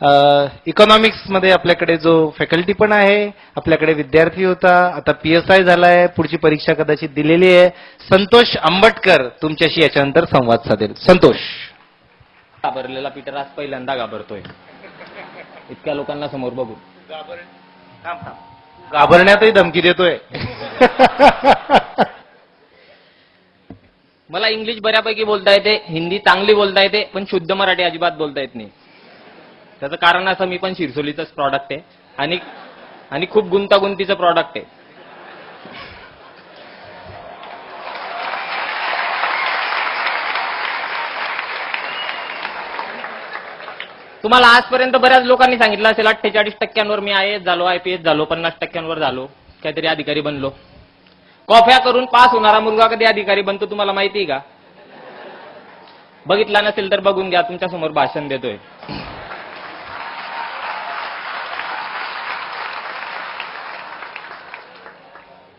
इकॉनॉमिक्समध्ये आपल्याकडे जो फॅकल्टी पण आहे आपल्याकडे विद्यार्थी होता आता पी एस आय झालाय पुढची परीक्षा कदाचित दिलेली आहे. संतोष आंबटकर तुमच्याशी याच्यानंतर संवाद साधेल. संतोष. घाबरलेला पीटर आज पहिल्यांदा घाबरतोय. इतक्या लोकांना समोर बघू. घाबरण्यातही धमकी देतोय. मला इंग्लिश बऱ्यापैकी बोलता येते हिंदी चांगली बोलता येते पण शुद्ध मराठी अजिबात बोलता येत नाही. त्याचं कारण असं मी पण शिरसोलीचंच प्रॉडक्ट आहे. आणि आणि खूप गुंतागुंतीचं प्रॉडक्ट आहे. तुम्हाला आजपर्यंत बऱ्याच लोकांनी सांगितलं असेल अठ्ठेचाळीस टक्क्यांवर मी आय एस झालो आय पी एस झालो पन्नास टक्क्यांवर झालो काहीतरी अधिकारी बनलो. कॉफ्या करून पास होणारा मुलगा कधी अधिकारी बनतो तुम्हाला माहिती आहे का? बघितला नसेल तर बघून घ्या तुमच्यासमोर भाषण देतोय.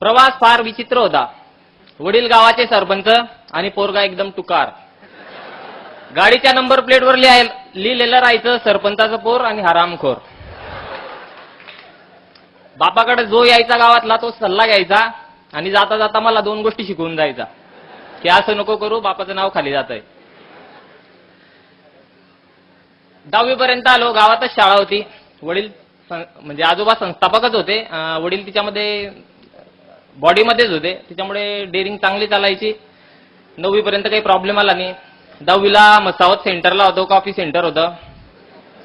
प्रवास फार विचित्र होता. वडील गावाचे सरपंच आणि पोरगा एकदम तुकार गाडीच्या नंबर प्लेटवर लिहाय लिहिलेलं राहायचं सरपंचाचं पोर आणि हरामखोर. बापाकडे जो यायचा गावातला तो सल्ला घ्यायचा आणि जाता जाता मला दोन गोष्टी शिकवून जायचा. की असं नको करू बापाचं नाव खाली जात आहे दहावी पर्यंत आलो गावातच शाळा होती. वडील म्हणजे आजोबा संस्थापकच होते. वडील तिच्यामध्ये बॉडीमध्येच होते. त्याच्यामुळे डेअरिंग चांगली चालायची. नववी पर्यंत काही प्रॉब्लेम आला नाही. दहावीला मसावत सेंटरला होतो कॉफी सेंटर होतं.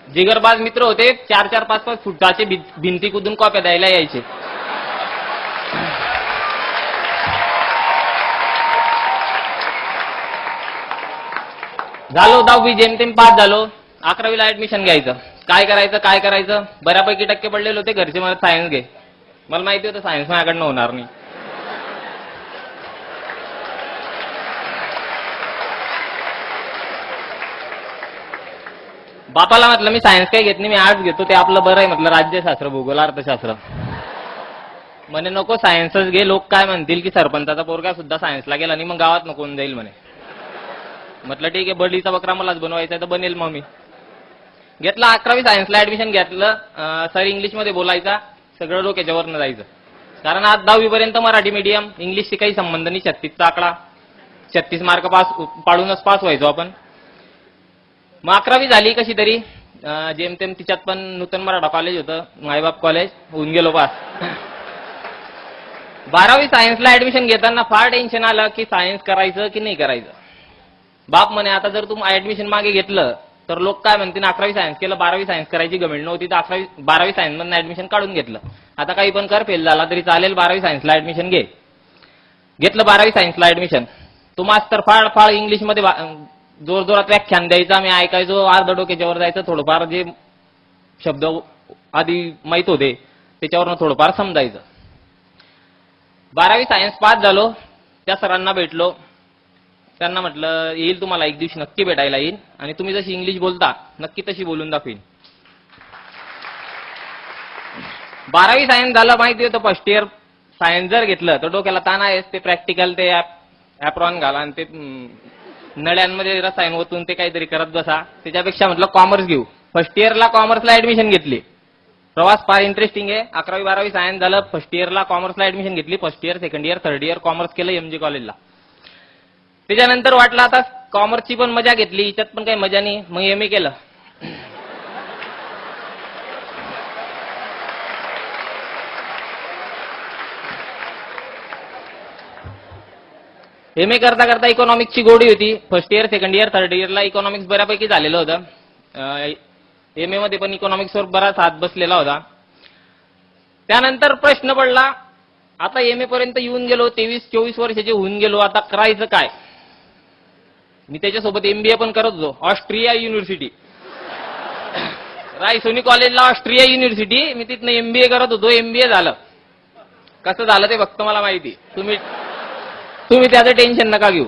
जिगरबाज मित्र होते चार चार पाच पाच फुटाचे भिंती कुदून कॉप्या द्यायला यायचे. झालो दहावी जेमतेम पास झालो. अकरावीला ऍडमिशन घ्यायचं. काय करायचं काय करायचं? बऱ्यापैकी टक्के पडलेले होते घरचे मला सायन्स घे. मला माहिती होतं सायन्स माझ्याकडनं होणार नाही. बापाला म्हटलं मी सायन्स काही घेत नाही मी आर्ट्स घेतो ते आपलं बरं आहे म्हटलं राज्यशास्त्र भूगोल अर्थशास्त्र. म्हणे नको सायन्सच घे लोक काय म्हणतील की सरपंचाचा पोरगा सुद्धा सायन्सला गेला आणि मग गावात नको होऊन जाईल म्हणे. म्हटलं ठीक आहे बडीचा बकरा मलाच बनवायचा आहे तर बनेल मग मी. घेतलं अकरावी सायन्सला ऍडमिशन घेतलं सर इंग्लिशमध्ये बोलायचा सगळं लोक याच्यावरनं जायचं. कारण आज दहावीपर्यंत मराठी मीडियम इंग्लिशशी काही संबंध नाही छत्तीसचा आकडा. छत्तीस मार्क पास पाडूनच पास व्हायचो आपण. मग अकरावी झाली कशी तरी. जेमतेम तिच्यात पण नूतन मराठा कॉलेज होतं. मायबाप कॉलेज होऊन गेलो पास बारावी सायन्सला ऍडमिशन घेताना फार टेन्शन आलं की सायन्स करायचं की नाही करायचं. बाप म्हणे आता जर तुम्ही ऍडमिशन मागे घेतलं तर लोक काय म्हणतील अकरावी सायन्स केलं बारावी सायन्स करायची गमेंट नव्हती तर अकरावी बारावी सायन्स मधून ऍडमिशन काढून घेतलं. आता काही पण कर फेल झाला तरी चालेल बारावी सायन्सला ऍडमिशन घे. घेतलं बारावी सायन्सला ऍडमिशन तो मास्तर फाळ फाळ इंग्लिशमध्ये वा- जोर जोरात व्याख्यान द्यायचा मी ऐकायचो अर्ध डोक्याच्या वर जायचं थोडंफार जे शब्द आधी माहीत होते त्याच्यावरनं थोडंफार समजायचं. बारावी सायन्स पास झालो त्या सरांना भेटलो. त्यांना म्हटलं येईल तुम्हाला एक दिवशी नक्की भेटायला येईल आणि तुम्ही जशी इंग्लिश बोलता नक्की तशी बोलून दाखवीन. बारावी सायन्स झालं माहिती होतं फर्स्ट इयर सायन्स जर घेतलं तर डोक्याला ताण आहे ते प्रॅक्टिकल ते ॲप्रॉन घाला आणि ते नळ्यांमध्ये रसायन ओतून ते काहीतरी करत बसा. त्याच्यापेक्षा म्हटलं कॉमर्स घेऊ. फर्स्ट इयरला कॉमर्सला ऍडमिशन घेतली. प्रवास फार इंटरेस्टिंग आहे. अकरावी बारावी सायन्स झालं. फर्स्ट इयरला कॉमर्सला ऍडमिशन घेतली. First year second year third year commerce केलं एमजी कॉलेजला त्याच्यानंतर वाटलं आता कॉमर्सची पण मजा घेतली. याच्यात पण काही मजा नाही. मग एम ए केलं. एम ए करता करता इकॉनॉमिक्सची गोडी होती. First year second year third इयरला इकॉनॉमिक्स बऱ्यापैकी झालेलं होतं. एम ए मध्ये पण इकॉनॉमिक्सवर बराच हात बसलेला होता. त्यानंतर प्रश्न पडला आता एम ए पर्यंत येऊन गेलो तेवीस चोवीस वर्षाचे होऊन गेलो आता करायचं काय? मी त्याच्यासोबत एमबीए पण करत होतो. Austria university. रायसोनी कॉलेजला ऑस्ट्रिया युनिव्हर्सिटी मी तिथनं एमबीए करत होतो. एमबीए झालं. कसं झालं ते फक्त मला माहिती. तुम्ही तुम्ही त्याचं टेन्शन नका घेऊ.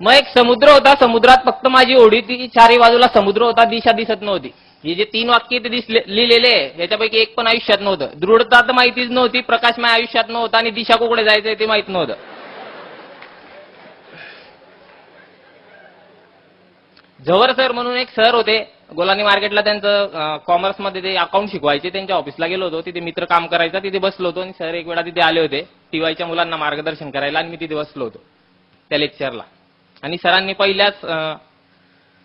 मग एक समुद्र होता समुद्रात फक्त माझी ओढी ती चारी बाजूला समुद्र होता दिशा दिसत नव्हती. हे जे तीन वाक्य ते दिसले लिहिलेले आहे, याच्यापैकी एक पण आयुष्यात नव्हतं. दृढता तर माहितीच नव्हती प्रकाश माझ्या आयुष्यात नव्हता आणि दिशा कुकडे जायचंय ते माहीत नव्हतं. झवर सर म्हणून एक सर होते. गोलानी मार्केटला त्यांचं कॉमर्समध्ये ते अकाउंट शिकवायचे. त्यांच्या ऑफिसला गेलो होतो. तिथे मित्र काम करायचा. तिथे बसलो होतो आणि सर एक वेळा तिथे आले होते. टीवायच्या मुलांना मार्गदर्शन करायला आणि मी तिथे बसलो होतो. त्या लेक्चरला आणि सरांनी पहिल्याच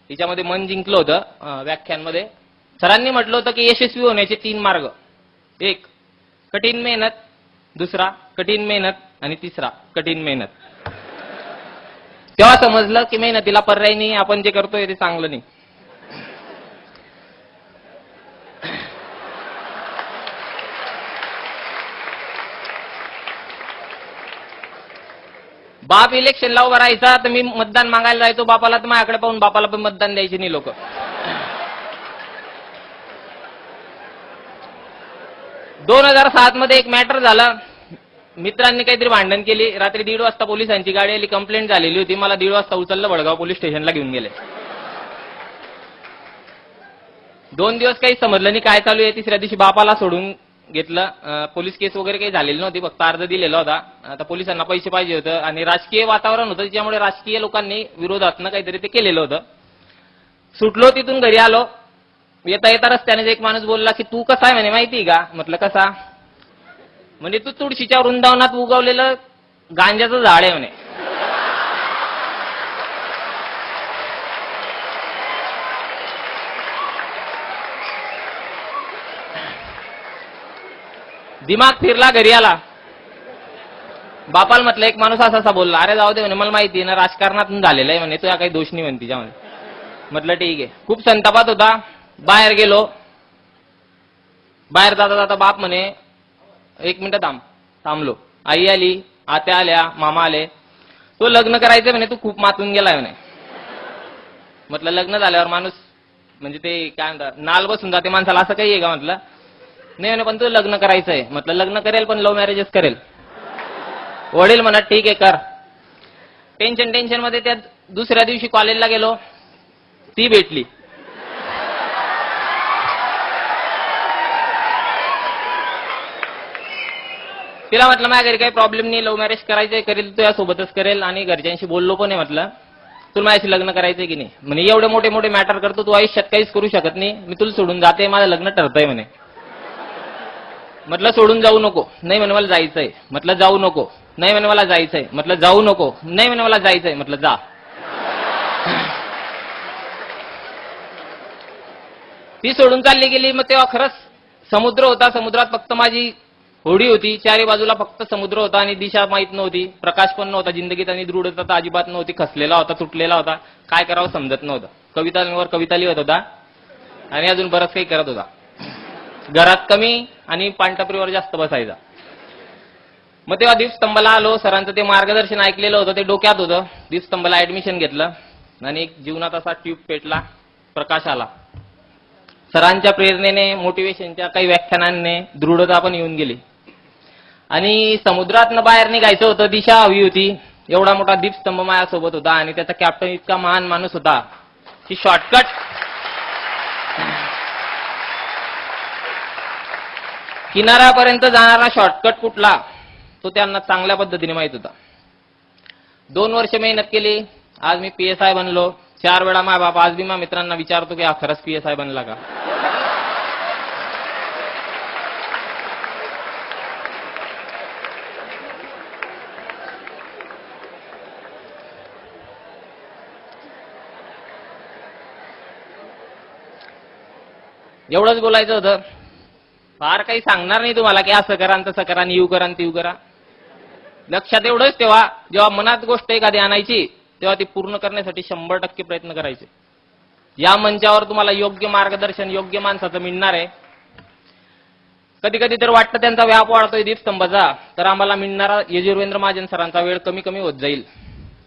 तिच्यामध्ये मन जिंकलं होतं व्याख्यानमध्ये. सरांनी म्हटलं होतं की यशस्वी होण्याचे तीन मार्ग. एक कठीण मेहनत. दुसरा कठीण मेहनत. आणि तिसरा कठीण मेहनत. तेव्हा समजलं की मेहनतीला पर्याय नाही आपण जे करतोय ते चांगलं नाही. बाप इलेक्शनला उभा राहायचा तर मी मतदान मागायला जायचो बापाला तर माझ्याकडे पाहून बापाला पण मतदान द्यायचे नाही लोक. दोन हजार सात मध्ये एक मॅटर झाला. मित्रांनी काहीतरी भांडण केली. रात्री दीड वाजता पोलिसांची गाडी आली कंप्लेंट झालेली होती. मला दीड वाजता उचललं वडगाव पोलीस स्टेशनला घेऊन गेले. दोन दिवस काही समजलं नाही काय चालू आहे. तिसऱ्या दिवशी बापाला सोडून घेतलं. पोलीस केस वगैरे काही झालेली नव्हती. फक्त अर्ज दिलेला होता. आता पोलिसांना पैसे पाहिजे होतं आणि राजकीय वातावरण होतं ज्यामुळे राजकीय लोकांनी विरोधातनं काहीतरी ते केलेलं होतं. सुटलो तिथून घरी आलो. येता येता रस्त्याने एक माणूस बोलला की तू कसा आहे? म्हणे माहिती का? म्हटलं कसा? म्हणजे तू तुळशीच्या वृंदावनात उगवलेलं गांजाचं झाड आहे म्हणे. दिमाग फिरला घरी आला. बापाला म्हटलं एक माणूस असा असा बोलला अरे जाऊ दे म्हणे मला माहिती आहे ना राजकारणातून झालेलं आहे म्हणे तुझ्या काही दोष नाही म्हणे म्हटलं ठीक आहे. खूप संतापात होता. बाहेर गेलो. बाहेर जाता जाता बाप म्हणे एक मिनिट थांब. थांबलो. आई आली आत्या आल्या मामा आले. तो लग्न करायचं म्हणे तू खूप मातून गेलाय म्हणे. म्हटलं लग्न झाल्यावर माणूस म्हणजे ते काय म्हणतात नाल बसून जाते माणसाला असं काही आहे का म्हटलं? नाही म्हणे पण तू लग्न करायचंय. म्हटलं लग्न करेल पण लव्ह मॅरेजेस करेल. वडील म्हणत ठीक आहे कर. टेन्शन टेन्शनमध्ये त्या दुसऱ्या दिवशी कॉलेजला गेलो. ती भेटली. तिला म्हटलं माझ्या घरी काही प्रॉब्लेम नाही लव्ह मॅरेज करायचंय करेल तुझ्या सोबतच करेल. आणि घरच्यांशी बोललो पण आहे म्हटलं. तुला माझ्याशी लग्न करायचंय की नाही? म्हणे एवढे मोठे मोठे मॅटर करतो तू आयुष्यात काहीच करू शकत नाही. मी तुला सोडून जाते माझं लग्न ठरतंय म्हणे. म्हटलं सोडून जाऊ नको. नाही म्हणे मला जायचंय. म्हटलं जाऊ नको. नाही म्हणे मला जायचंय. म्हटलं जाऊ नको. नाही म्हणे मला जायचंय. म्हटलं जा. ती सोडून चालली गेली मग तेव्हा खरंच समुद्र होता. समुद्रात फक्त माझी होडी होती चारी बाजूला फक्त समुद्र होता आणि दिशा माहीत नव्हती प्रकाश पण नव्हता जिंदगीत आणि दृढता तर अजिबात नव्हती खसलेला होता तुटलेला होता काय करावं समजत नव्हतं. कवितांवर कविता लिहित होता आणि अजून बरंच काही करत होता. घरात कमी आणि पानटपरीवर जास्त बसायचा. मग तेव्हा दीपस्तंभाला आलो सरांचं ते मार्गदर्शन ऐकलेलं होतं ते डोक्यात होतं. दीपस्तंभाला ऍडमिशन घेतलं आणि एक जीवनात असा ट्यूब पेटला प्रकाश आला. सरांच्या प्रेरणेने मोटिवेशनच्या काही व्याख्यानांनी दृढता पण येऊन गेली. आणि समुद्रातनं बाहेर निघायचं होतं दिशा हवी होती. एवढा मोठा दीपस्तंभ माझ्यासोबत होता आणि त्याचा कॅप्टन इतका महान माणूस होता. की शॉर्टकट किनाऱ्यापर्यंत जाणारा शॉर्टकट कुठला तो त्यांना चांगल्या पद्धतीने माहीत होता. दोन वर्ष मेहनत केली. आज मी पी एस आय बनलो. चार वेळा माझ्या बाप आज बी माझ्या मित्रांना विचारतो की हा खरंच पी एस आय बनला का? एवढंच बोलायचं होतं फार काही सांगणार नाही तुम्हाला की असं करा तसं करा आणि येऊ करा आणि करा. लक्षात एवढंच तेव्हा जेव्हा मनात गोष्ट एखादी आणायची तेव्हा ती पूर्ण करण्यासाठी शंभर टक्के प्रयत्न करायचे. या मंचावर तुम्हाला योग्य मार्गदर्शन योग्य माणसाचं मिळणार आहे. कधी कधी तर वाटतं त्यांचा व्याप वाढतोय दीपस्तंभाचा तर आम्हाला मिळणारा यजुर्वेंद्र महाजन सरांचा वेळ कमी कमी होत जाईल.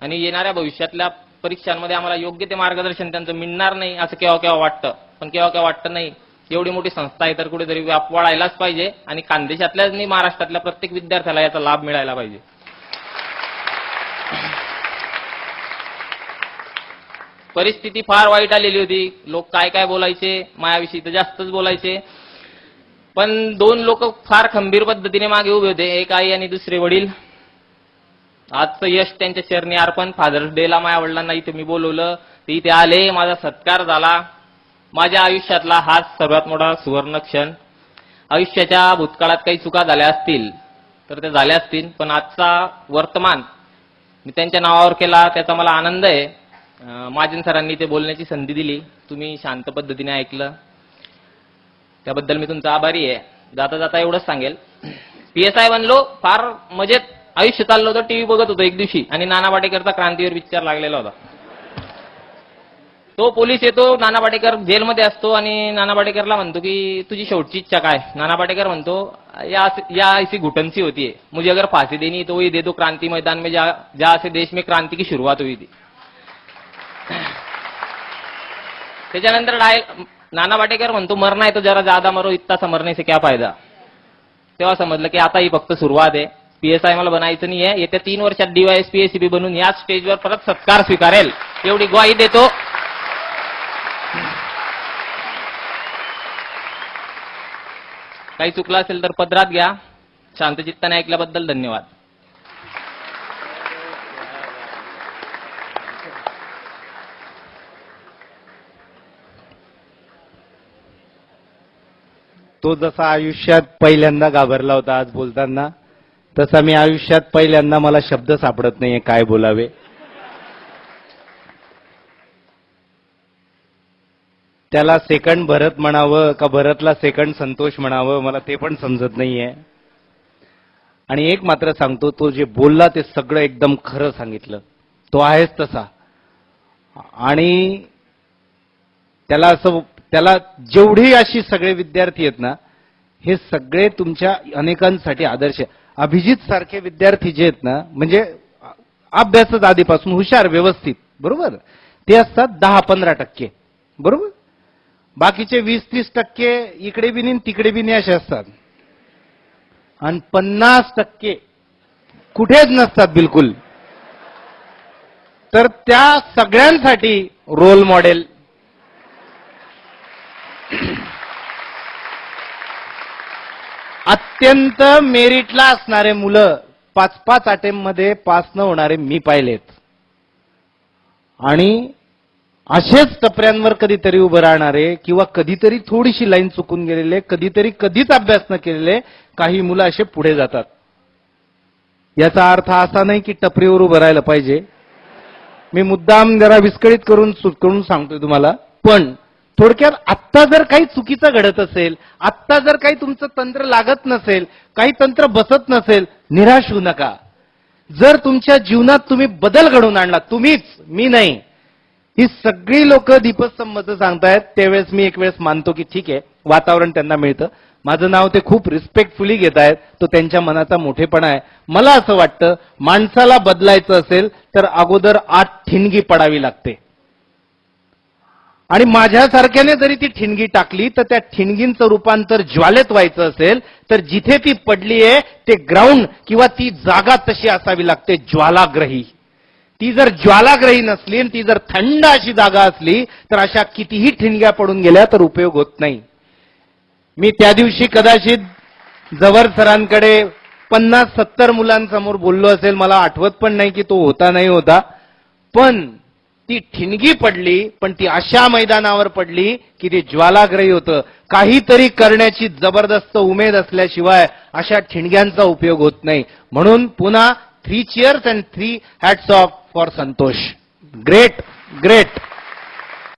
आणि येणाऱ्या भविष्यातल्या परीक्षांमध्ये आम्हाला योग्य ते मार्गदर्शन त्यांचं मिळणार नाही असं केव्हा केव्हा वाटतं. पण केव्हा केव्हा वाटतं नाही एवढी मोठी संस्था आहे तर कुठेतरी व्याप वाढायलाच पाहिजे आणि खानदेशातल्याच नाही महाराष्ट्रातल्या प्रत्येक विद्यार्थ्याला याचा लाभ मिळायला पाहिजे. परिस्थिती फार वाईट आलेली होती. लोक काय काय बोलायचे मायाविषयी तर जास्तच बोलायचे. पण दोन लोक फार खंबीर पद्धतीने मागे उभे होते. एक आई आणि दुसरे वडील. आजचं यश त्यांच्या चरणी अर्पण. फादर्स डे ला माझ्या वडिलांना इथे मी बोलवलं. ते इथे आले माझा सत्कार झाला. माझ्या आयुष्यातला हाच सर्वात मोठा सुवर्ण क्षण. आयुष्याच्या भूतकाळात काही चुका झाल्या असतील तर त्या झाल्या असतील पण आजचा वर्तमान मी त्यांच्या नावावर केला त्याचा मला आनंद आहे. अं, महाजन सरांनी ते बोलण्याची संधी दिली. तुम्ही शांत पद्धतीने ऐकलं. त्याबद्दल मी तुमचा आभारी आहे. जाता जाता एवढंच सांगेल. पी एस आय बनलो फार मजेत. आयुष्य चाललो होतं टीव्ही बघत होतो एक दिवशी. आणि नाना पाटेकरचा क्रांतीवर पिक्चर लागलेला होता. तो पोलीस येतो नाना पाटेकर जेलमध्ये असतो आणि नाना पाटेकरला म्हणतो की तुझी शेवटची इच्छा काय? नाना पाटेकर म्हणतो या या इसी घुटनसी होती है मुझे अगर फांसी देनी तो वही दे दो क्रांति मैदान में जा जा से देश में क्रांति की शुरुआत हुई थी. त्याच्यानंतर डाय नाना पाटेकर म्हणतो मरना आहे तो जरा ज्यादा मरो इतका समरने से क्या फायदा? तेव्हा समजलं की आता ही फक्त सुरुवात आहे. पीएसआय मला बनायचं नाही आहे येत्या तीन वर्षात डीवायएसपी एसीबी बनून याच स्टेजवर परत सत्कार स्वीकारेल. एवढी ग्वाही देतो. काही चुकलं असेल तर पदरात घ्या. शांतचित्ताने ऐकल्याबद्दल धन्यवाद. तो जसा आयुष्यात पहिल्यांदा घाबरला होता आज बोलताना तसा मी आयुष्यात पहिल्यांदा मला शब्द सापडत नाहीये काय बोलावे. त्याला सेकंड भरत म्हणावं का भरतला सेकंड संतोष म्हणावं मला ते पण समजत नाहीये. आणि एक मात्र सांगतो तो जे बोलला ते सगळं एकदम खरं सांगितलं. तो आहेच तसा. आणि त्याला असं त्याला जेवढी अशी सगळे विद्यार्थी आहेत ना हे सगळे तुमच्या अनेकांसाठी आदर्श अभिजित सारखे विद्यार्थी जे आहेत ना म्हणजे अभ्यासच आधीपासून हुशार व्यवस्थित बरोबर? ते असतात दहा पंधरा टक्के. बरोबर? बाकीचे वीस तीस टक्के इकडे बी नाही तिकडे बी नाही असे असतात. आणि पन्नास टक्के कुठेच नसतात बिलकुल. तर त्या सगळ्यांसाठी रोल मॉडेल अत्यंत मेरिटला असणारे मुलं पाच पाच अटेम्पमध्ये पास न होणारे मी पाहिलेत. आणि असेच टपऱ्यांवर कधीतरी उभं राहणारे किंवा कधीतरी थोडीशी लाईन चुकून गेलेले कधीतरी कधीच अभ्यास न केलेले काही मुलं असे पुढे जातात. याचा अर्थ असा नाही की टपरीवर उभं राहायला पाहिजे. मी मुद्दाम जरा विस्कळीत करून करून सांगतोय तुम्हाला. पण थोडक्यात आत्ता जर काही चुकीचं घडत असेल आत्ता जर काही तुमचं तंत्र लागत नसेल काही तंत्र बसत नसेल निराश होऊ नका. जर तुमच्या जीवनात तुम्ही बदल घडवून आणला तुम्हीच मी नाही. ही सगळी लोक दीपस्तंभचं सांगतायत त्यावेळेस मी एक वेळेस मानतो की ठीक आहे वातावरण त्यांना मिळतं. माझं नाव ते खूप रिस्पेक्टफुली घेत आहेत तो त्यांच्या मनाचा मोठेपणा आहे. मला असं वाटतं माणसाला बदलायचं असेल तर अगोदर आत ठिणगी पडावी लागते. आणि माझ्यासारख्याने जरी ती ठिणगी टाकली तर त्या ठिणगींचं रूपांतर ज्वालेत व्हायचं असेल तर जिथे ती पडली आहे ते ग्राउंड किंवा ती जागा तशी असावी लागते ज्वालाग्रही. ती जर ज्वालाग्रही नसली आणि ती जर थंड अशी जागा असली तर अशा कितीही ठिणग्या पडून गेल्या तर उपयोग होत नाही. मी त्या दिवशी कदाचित जवर सरांकडे पन्नास सत्तर मुलांसमोर बोललो असेल मला आठवत पण नाही की तो होता नाही होता. पण ती ठिणगी पडली पण ती अशा मैदानावर पडली की ते ज्वालाग्रही होतं. काहीतरी करण्याची जबरदस्त उमेद असल्याशिवाय अशा ठिणग्यांचा उपयोग होत नाही. म्हणून पुन्हा three cheers and three hats off for Santosh great great